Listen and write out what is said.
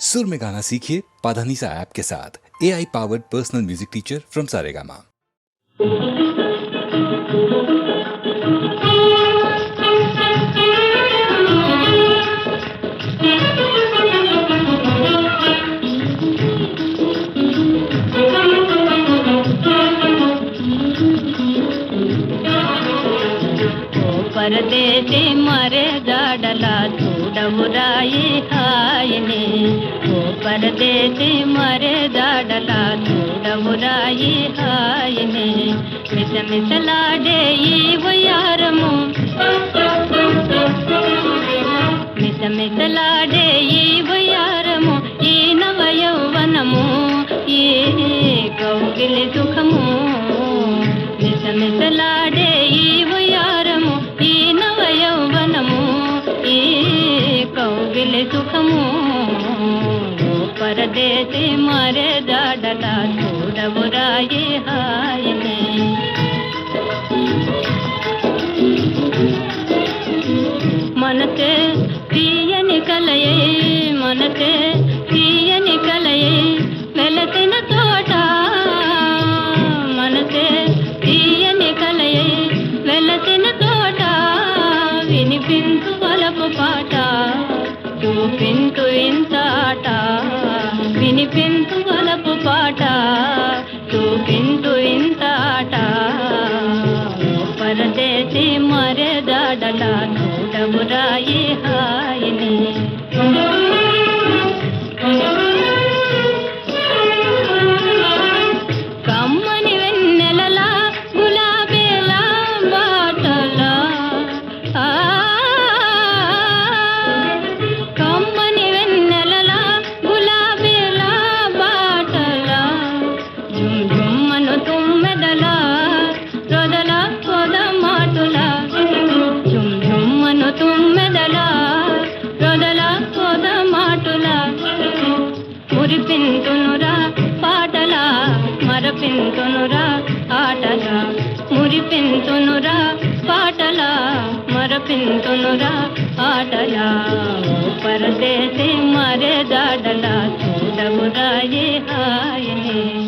सुर में गाना सीखिए पाधानीसा ऐप के साथ। A I powered personal music teacher from Saregama परदेसी मरे जाडला चूडमुराई हार। పరదేశి మరే దాడలా చూడమురాయి హాయిని మిసమిసలాడే ఈ వయారము మిసమిసలాడే ఈ వయారము ఈ నవయౌవనము ఈ కౌగిలి సుఖము మిసమిసలాడే ఈ వయారము ఈ నవయౌవనము ఈ కౌగిలి సుఖము పరదేశి మరే జాడల చూడవురాయి హాయిని. మనసే తీయని కలయే మనసే తీయని కలయే వెలసిన తోట. మనసే తీయని కలయే వెలసిన తోట. వినిపించు వలపు పాట చూపించు ఇంత పెంతు వలపు పాట చూపించు ఇంత ఆట ఓ పరదేశి మరే దాడల చూడమురాయి హా మరపింతునురా ఆటలా మురిపింతునురా పాటలా మరపింతునురా ఆటలా. ఓ మరే దాడలా చూడమురాయి హాయే.